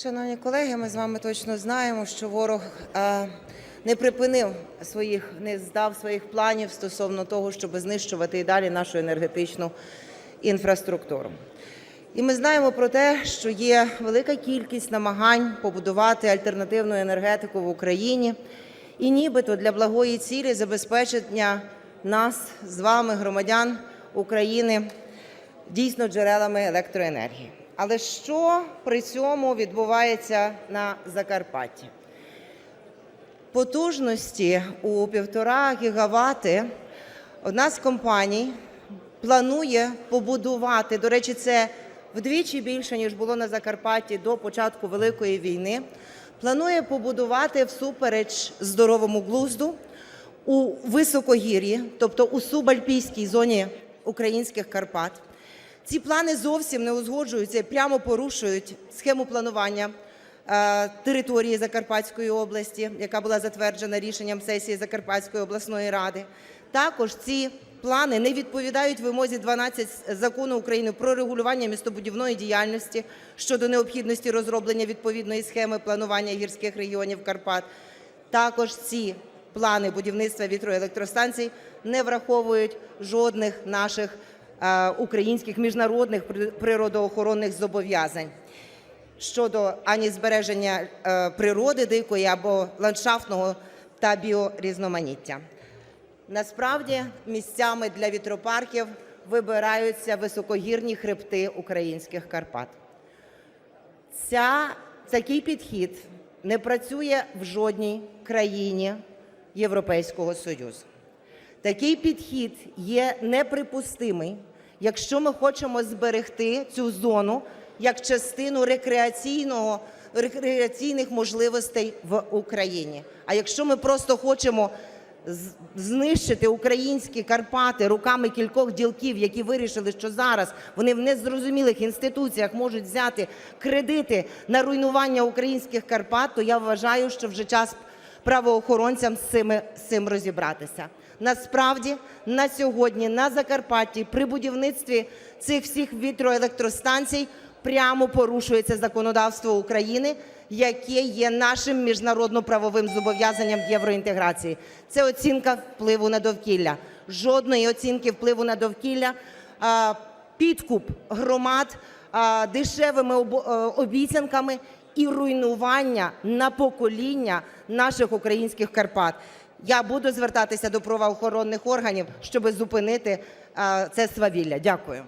Шановні колеги, ми з вами точно знаємо, що ворог е, не припинив своїх, не здав своїх планів стосовно того, щоб знищувати і далі нашу енергетичну інфраструктуру. І ми знаємо про те, що є велика кількість намагань побудувати альтернативну енергетику в Україні, і нібито для благої цілі забезпечення нас з вами, громадян України, дійсно джерелами електроенергії. Але що при цьому відбувається на Закарпатті? Потужності у півтора гігавати одна з компаній планує побудувати. До речі, це вдвічі більше ніж було на Закарпатті до початку Великої війни. Планує побудувати всупереч здоровому глузду у високогір'ї, тобто у субальпійській зоні українських Карпат. Ці плани зовсім не узгоджуються і прямо порушують схему планування е, території Закарпатської області, яка була затверджена рішенням сесії Закарпатської обласної ради. Також ці плани не відповідають вимозі 12 закону України про регулювання містобудівної діяльності щодо необхідності розроблення відповідної схеми планування гірських регіонів Карпат. Також ці плани будівництва вітроелектростанцій не враховують жодних наших українських міжнародних природоохоронних зобов'язань щодо ані збереження е, природи дикої або ландшафтного та біорізноманіття. Насправді місцями для вітропарків вибираються високогірні хребти українських Карпат. Ця, такий підхід не працює в жодній країні Європейського Союзу. Такий підхід є неприпустимий, якщо ми хочемо зберегти цю зону як частину рекреаційного, рекреаційних можливостей в Україні. А якщо ми просто хочемо знищити українські Карпати руками кількох ділків, які вирішили, що зараз вони в незрозумілих інституціях можуть взяти кредити на руйнування українських Карпат, то я вважаю, що вже час правоохоронцям з цим, цим розібратися. Насправді на сьогодні на Закарпатті при будівництві цих всіх вітроелектростанцій прямо порушується законодавство України, яке є нашим міжнародно-правовим зобов'язанням євроінтеграції. Це оцінка впливу на довкілля. Жодної оцінки впливу на довкілля, підкуп громад дешевими е, обіцянками і руйнування на покоління наших українських Карпат. Я буду звертатися до правоохоронних органів, щоб зупинити це свавілля. Дякую.